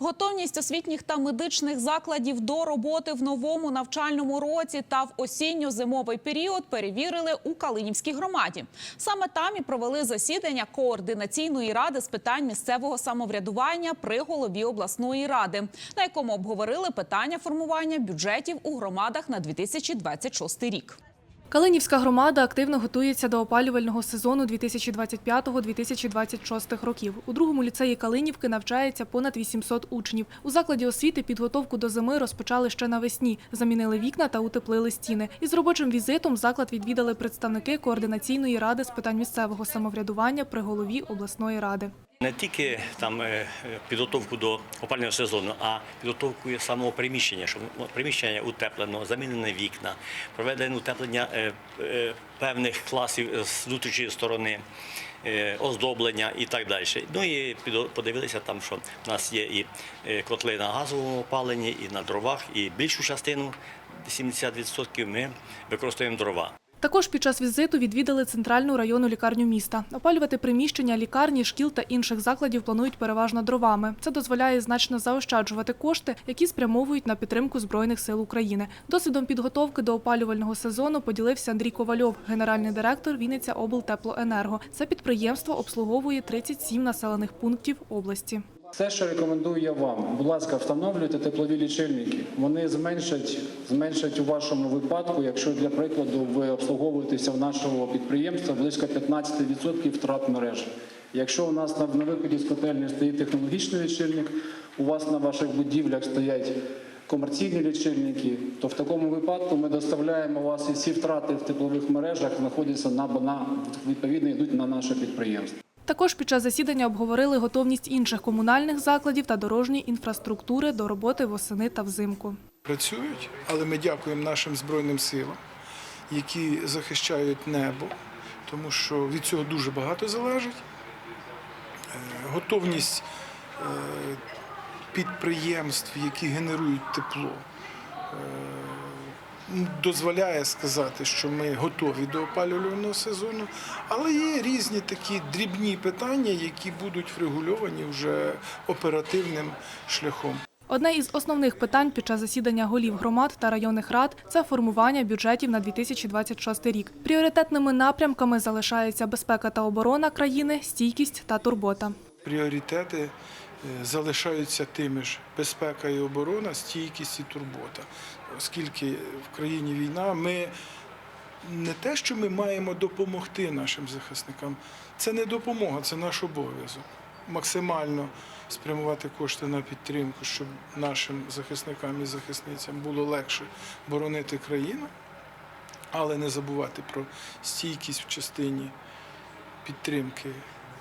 Готовність освітніх та медичних закладів до роботи в новому навчальному році та в осінньо-зимовий період перевірили у Калинівській громаді. Саме там і провели засідання координаційної ради з питань місцевого самоврядування при голові обласної ради, на якому обговорили питання формування бюджетів у громадах на 2026 рік. Калинівська громада активно готується до опалювального сезону 2025-2026 років. У другому ліцеї Калинівки навчається понад 800 учнів. У закладі освіти підготовку до зими розпочали ще навесні. Замінили вікна та утеплили стіни. Із робочим візитом заклад відвідали представники координаційної ради з питань місцевого самоврядування при голові обласної ради. Не тільки там е, підготовку до опального сезону, а підготовку самого приміщення, щоб приміщення утеплено, замінені вікна, проведено утеплення е, певних класів з внутрішньої сторони, е, оздоблення і так далі. Ну і подивилися там, що в нас є і е, котли на газовому опаленні, і на дровах, і більшу частину 70% ми використовуємо дрова. Також під час візиту відвідали центральну районну лікарню міста. Опалювати приміщення лікарні, шкіл та інших закладів планують переважно дровами. Це дозволяє значно заощаджувати кошти, які спрямовують на підтримку збройних сил України. Досвідом підготовки до опалювального сезону поділився Андрій Ковальов, генеральний директор Вінниця облтеплоенерго. Це підприємство обслуговує 37 населених пунктів області. Все, що рекомендую я вам, будь ласка, встановлюйте теплові лічильники. Вони зменшать, зменшать у вашому випадку, якщо для прикладу ви обслуговуєтеся в нашого підприємства близько 15% втрат мереж. Якщо у нас на, виході з котельні стоїть технологічний лічильник, у вас на ваших будівлях стоять комерційні лічильники, то в такому випадку ми доставляємо вас і всі втрати в теплових мережах знаходяться на, на відповідно йдуть на наше підприємство. Також під час засідання обговорили готовність інших комунальних закладів та дорожньої інфраструктури до роботи восени та взимку. працюють, але ми дякуємо нашим Збройним силам, які захищають небо, тому що від цього дуже багато залежить. Е, Готовність е, підприємств, які генерують тепло, е, дозволяє сказати, що ми готові до опалювального сезону, але є різні такі дрібні питання, які будуть врегульовані вже оперативним шляхом. Одне із основних питань під час засідання голів громад та районних рад це формування бюджетів на 2026 рік. Пріоритетними напрямками залишаються безпека та оборона країни, стійкість та турбота. Пріоритети залишаються тими ж безпека і оборона, стійкість і турбота. Оскільки в країні війна, ми не те, що ми маємо допомогти нашим захисникам, це не допомога, це наш обов'язок. Максимально спрямувати кошти на підтримку, щоб нашим захисникам і захисницям було легше боронити країну, але не забувати про стійкість в частині підтримки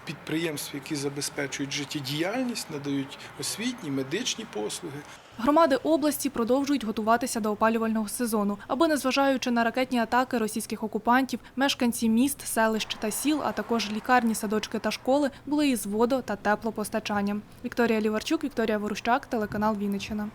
підприємств, які забезпечують життєдіяльність, надають освітні, медичні послуги. Громади області продовжують готуватися до опалювального сезону, аби, незважаючи на ракетні атаки російських окупантів, мешканці міст, селищ та сіл, а також лікарні, садочки та школи були із водо та теплопостачанням. Вікторія Ліварчук, Вікторія Ворущак, телеканал Вінниччина.